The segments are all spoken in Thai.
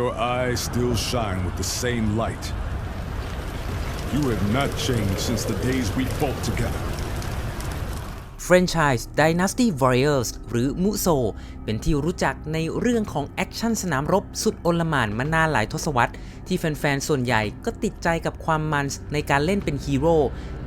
Your eyes still shine with the same light. You have not changed since the days we fought together. แฟรนไชส์ Dynasty Warriors หรือมุโซ เป็นที่รู้จักในเรื่องของแอคชั่นสนามรบสุดโอลมานมานานหลายทศวรรษ ที่แฟนๆ ส่วนใหญ่ก็ติดใจกับความมันในการเล่นเป็นฮีโร่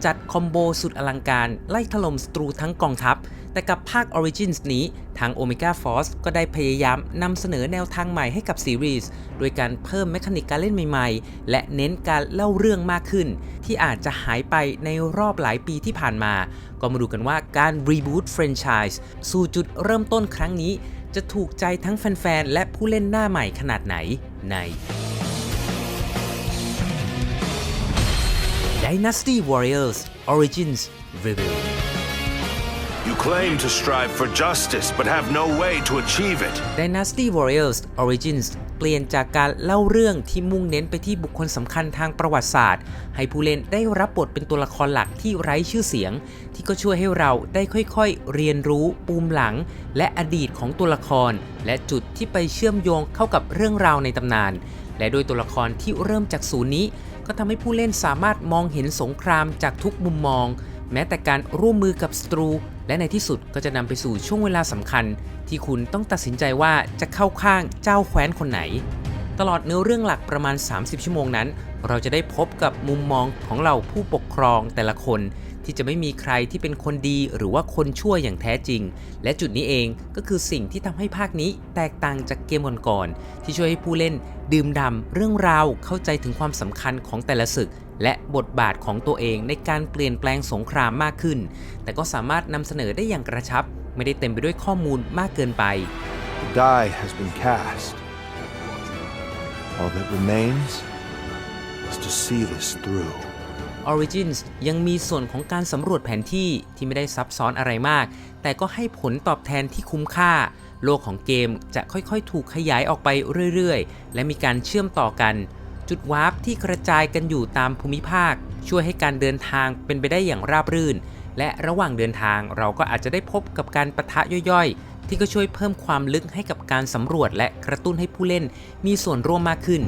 จัดคอมโบสุดอลังการ ไล่ถล่มศัตรูทั้งกองทัพ แต่กับภาค Origins นี้ ทาง Omega Force ก็ได้พยายามนำเสนอแนวทางใหม่ให้กับซีรีส์โดยการเพิ่มแมคานิกการเล่นใหม่ๆ และเน้นการเล่าเรื่องมากขึ้น ที่อาจจะหายไปในรอบหลายปีที่ผ่านมา ก็มาดูกันว่าการรีบูตแฟรนไชส์สู่จุดเริ่มต้นครั้งนี้ จะถูกใจทั้งแฟนๆ และผู้เล่นหน้าใหม่ขนาดไหนใน Dynasty Warriors Origins Review claim to strive for justice, but have no way to achieve it. Dynasty Warriors Origins เปลี่ยนจากการเล่าเรื่องที่มุ่งเน้นไปที่บุคคลสำคัญทางประวัติศาสตร์ ให้ผู้เล่นได้รับบทเป็นตัวละครหลักที่ไร้ชื่อเสียง ที่ก็ช่วยให้เราได้ค่อยๆ เรียนรู้ปูมหลัง และอดีตของตัวละคร และจุดที่ไปเชื่อมโยงเข้ากับเรื่องราวในตำนาน และโดยตัวละครที่เริ่มจากศูนย์นี้ ก็ทำให้ผู้เล่นสามารถมองเห็นสงครามจากทุกมุมมอง แม้แต่การร่วมมือกับศัตรู และในที่สุดก็จะนำไปสู่ช่วงเวลาสำคัญ ที่คุณต้องตัดสินใจว่าจะเข้าข้างเจ้าแคว้นคนไหน ตลอดเนื้อเรื่องหลักประมาณ 30 ชั่วโมงนั้น เราจะได้พบกับมุมมองของเราผู้ปกครองแต่ละคน ที่จะไม่มีใครที่เป็นคนดีหรือว่าคนชั่วอย่างแท้จริง และจุดนี้เองก็คือสิ่งที่ทำให้ภาคนี้แตกต่างจากเกมก่อนๆที่ช่วยให้ผู้เล่นดื่มด่ำเรื่องราวเข้าใจถึงความสำคัญของแต่ละศึก และบทบาทของตัวเองในการเปลี่ยนแปลงสงครามมากขึ้น แต่ก็สามารถนำเสนอได้อย่างกระชับ ไม่ได้เต็มไปด้วยข้อมูลมากเกินไป The die has been cast. All that remains is to see this through. Origins ยังมีส่วนของการสำรวจแผนที่ที่ไม่ได้ซับซ้อนอะไรมาก แต่ก็ให้ผลตอบแทนที่คุ้มค่า โลกของเกมจะค่อยๆ ถูกขยายออกไปเรื่อยๆ และมีการเชื่อมต่อกัน จุดวาร์ปที่กระจายกันอยู่ตามภูมิภาค ช่วยให้การเดินทางเป็นไปได้อย่างราบรื่น และระหว่างเดินทางเราก็อาจจะได้พบกับการประทะย่อยๆ ที่ก็ช่วยเพิ่มความลึกให้กับการสำรวจและกระตุ้นให้ผู้เล่นมีส่วนร่วมมากขึ้น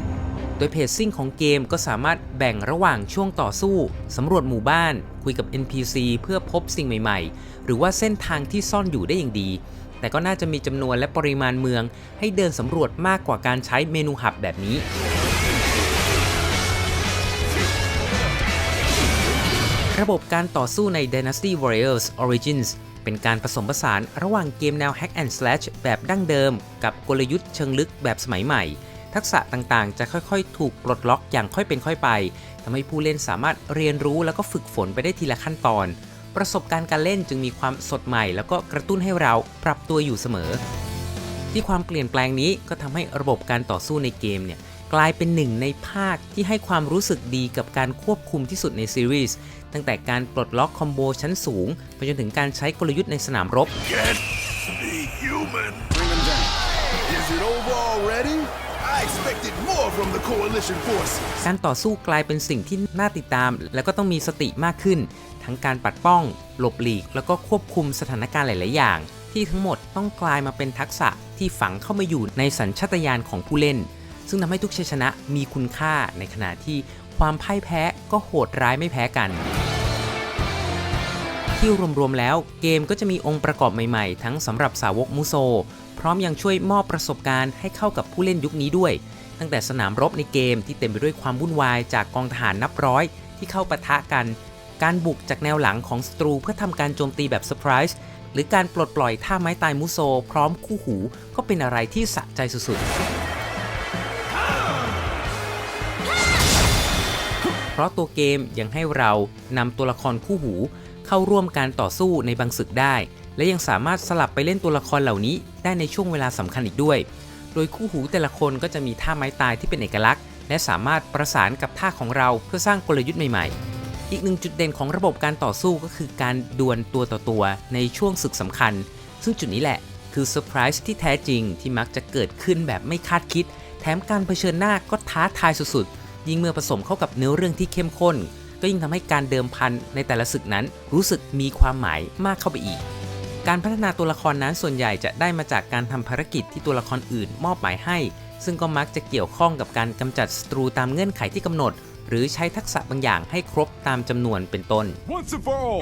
โดยเพจซิ่งของเกมก็สามารถแบ่งระหว่างช่วงต่อสู้ สำรวจหมู่บ้าน คุยกับ NPC เพื่อพบสิ่งใหม่ๆ หรือว่าเส้นทางที่ซ่อนอยู่ได้อย่างดี แต่ก็น่าจะมีจำนวนและปริมาณเมือง ให้เดินสำรวจมากกว่าการใช้เมนูหับแบบนี้ระบบการต่อสู้ใน Dynasty Warriors Origins เป็นการผสมผสานระหว่างเกมแนว Hack and Slash แบบดั้งเดิม กับกลยุทธ์เชิงลึกแบบสมัยใหม่ ทักษะต่างๆ จะค่อยๆ ถูกปลดล็อกอย่างค่อยเป็นค่อยไปทำให้ผู้เล่นสามารถเรียนรู้แล้วก็ฝึกฝนไปได้ทีละขั้นตอน ประสบการณ์การเล่นจึงมีความสดใหม่ แล้วก็กระตุ้นให้เราปรับตัวอยู่เสมอ ที่ความเปลี่ยนแปลงนี้ก็ทำให้ระบบการต่อสู้ในเกมเนี่ยกลายเป็นหนึ่งในภาคที่ให้ความรู้สึกดีกับการควบคุมที่สุดในซีรีส์ตั้งแต่การปลดล็อกคอมโบชั้นสูงไปจนถึงการใช้กลยุทธ์ในสนามรบ Get the human. Bring him down. Is it over already? I expected more from the coalition forces. การต่อสู้กลายเป็นสิ่งที่น่าติดตาม แล้วก็ต้องมีสติมากขึ้น ทั้งการปัดป้อง หลบหลีก แล้วก็ควบคุมสถานการณ์หลาย ๆ อย่าง ที่ทั้งหมดต้องกลายมาเป็นทักษะที่ฝังเข้ามาอยู่ในสัญชาตญาณของผู้เล่น ซึ่งทำให้ทุกชัยชนะมีคุณค่าในขณะที่ความพ่ายแพ้ก็โหดร้ายไม่แพ้กัน ที่รวมๆแล้วเกมก็จะมีองค์ประกอบใหม่ๆ ทั้งสำหรับสาวกมูโซ พร้อมยังช่วยมอบประสบการณ์ให้เข้ากับผู้เล่นยุคนี้ด้วย ตั้งแต่สนามรบในเกมที่เต็มไปด้วยความวุ่นวายจากกองทหารนับร้อย ที่เข้าปะทะกัน การบุกจากแนวหลังของศัตรูเพื่อทำการโจมตีแบบเซอร์ไพรส์หรือการปลดปล่อยท่าไม้ตายมูโซ พร้อมคู่หู ก็เป็นอะไรที่สะใจสุดๆเพราะตัวเกมยังให้เรานำตัวละครคู่หู เข้าร่วมการต่อสู้ในบางศึกได้ และยังสามารถสลับไปเล่นตัวละครเหล่านี้ได้ในช่วงเวลาสำคัญอีกด้วย โดยคู่หูแต่ละคนก็จะมีท่าไม้ตายที่เป็นเอกลักษณ์ และสามารถประสานกับท่าของเราเพื่อสร้างกลยุทธ์ใหม่ๆ อีกหนึ่งจุดเด่นของระบบการต่อสู้ก็คือการดวลตัวต่อตัวในช่วงศึกสำคัญ ซึ่งจุดนี้แหละคือเซอร์ไพรส์ที่แท้จริงที่มักจะเกิดขึ้นแบบไม่คาดคิด แถมการเผชิญหน้าก็ท้าทายสุดๆ ยิ่งเมื่อผสมเข้ากับเนื้อเรื่องที่เข้มข้น ก็ยิ่งทำให้การเดิมพันในแต่ละศึกนั้น รู้สึกมีความหมายมากเข้าไปอีก การพัฒนาตัวละครนั้นส่วนใหญ่จะได้มาจากการทำภารกิจที่ตัวละครอื่นมอบหมายให้ ซึ่งก็มักจะเกี่ยวข้องกับการกำจัดศัตรูตามเงื่อนไขที่กำหนด หรือใช้ทักษะบางอย่างให้ครบตามจำนวนเป็นต้น Once and for all!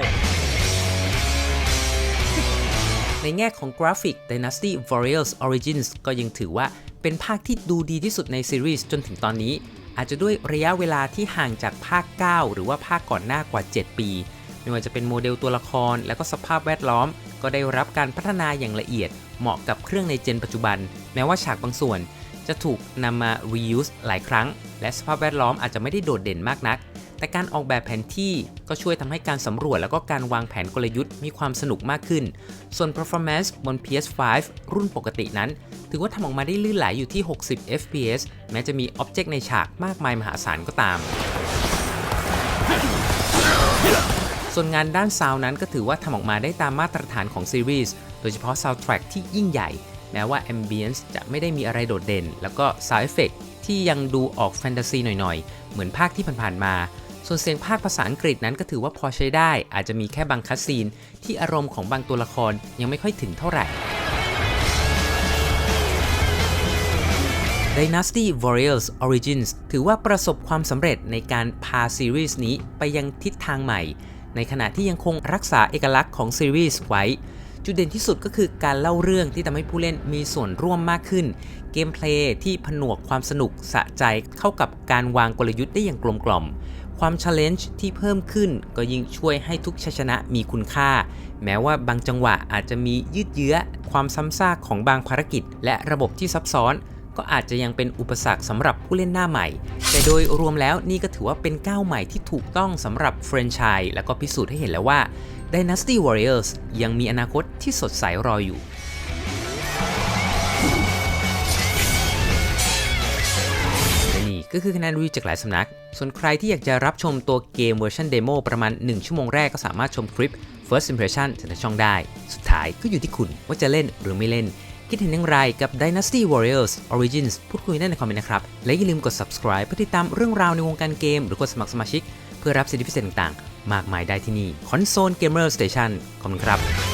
ในแง่ของกราฟิก Dynasty Warriors Origins ก็ยังถือว่าเป็นภาคที่ดูดีที่สุดในซีรีส์จนถึงตอนนี้ อาจจะด้วยระยะเวลาที่ห่างจากภาค 9 หรือว่าภาคก่อนหน้ากว่า 7 ปี ไม่ว่าจะเป็นโมเดลตัวละคร และก็สภาพแวดล้อม ก็ได้รับการพัฒนาอย่างละเอียด เหมาะกับเครื่องในเจนปัจจุบัน แม้ว่าฉากบางส่วน จะถูกนำมา reuse หลายครั้ง และสภาพแวดล้อมอาจจะไม่ได้โดดเด่นมากนัก แต่การออกแบบแผนที่ก็ช่วยทำให้การสำรวจแล้วก็การวางแผนกลยุทธ์มีความสนุกมากขึ้น ส่วน performance บน PS5 รุ่นปกตินั้น ถือว่าทำออกมาได้ลื่นไหลอยู่ที่ 60 FPS แม้จะมีอ็อบเจกต์ในฉากมากมายมหาศาลก็ตาม ส่วนงานด้านซาวนั้นก็ถือว่าทำออกมาได้ตามมาตรฐานของซีรีส์ โดยเฉพาะซาวด์แทร็กที่ยิ่งใหญ่ แม้ว่า Ambience จะไม่ได้มีอะไรโดดเด่น แล้วก็ Sound Effect ที่ยังดูออกแฟนตาซีหน่อยๆ เหมือนภาคที่ผ่านๆมา ส่วนเสียงภาคภาษาอังกฤษนั้นก็ถือว่าพอใช้ได้ อาจจะมีแค่บางคัสซีน ที่อารมณ์ของบางตัวละครยังไม่ค่อยถึงเท่าไหร่ Dynasty Warriors Origins ถือว่าประสบความสำเร็จในการพาซีรีส์นี้ไปยังทิศทางใหม่ ในขณะที่ยังคงรักษาเอกลักษณ์ของซีรีส์ไว้ จุดเด่นที่สุดก็คือการเล่าเรื่องที่ทำให้ผู้เล่นมีส่วนร่วมมากขึ้น เกมเพลย์ที่ผนวกความสนุกสะใจเข้ากับการวางกลยุทธ์ได้อย่างกลมกล่อม ความ challenge ที่เพิ่มขึ้นก็ยิ่งช่วยให้ทุกชัยชนะมีคุณค่า แม้ว่าบางจังหวะอาจจะมียืดเยื้อ ความซ้ำซากของบางภารกิจ และระบบที่ซับซ้อน ก็อาจจะยังเป็นอุปสรรคสำหรับผู้เล่นหน้าใหม่ แต่โดยรวมแล้วนี่ก็ถือว่าเป็นก้าวใหม่ที่ถูกต้องสำหรับแฟรนไชส์และก็พิสูจน์ให้เห็นแล้วว่า Dynasty Warriors ยังมีอนาคตที่สดใสรออยู่ ก็คือคะแนนรีวิวจากหลายสำนัก ส่วนใครที่อยากจะรับชมตัวเกมเวอร์ชันเดโมประมาณ 1 ชั่วโมงแรกก็สามารถชมคลิป First Impression จากทางช่องได้ สุดท้ายก็อยู่ที่คุณว่าจะเล่นหรือไม่เล่น คิดเห็นอย่างไรกับ Dynasty Warriors Origins พูดคุยได้ในคอมเมนต์นะครับ และอย่าลืมกด subscribe เพื่อติดตามเรื่องราวในวงการเกม หรือกดสมัครสมาชิก เพื่อรับสิทธิพิเศษต่างๆ มากมายได้ที่นี่ Console Gamer Station ขอบคุณครับ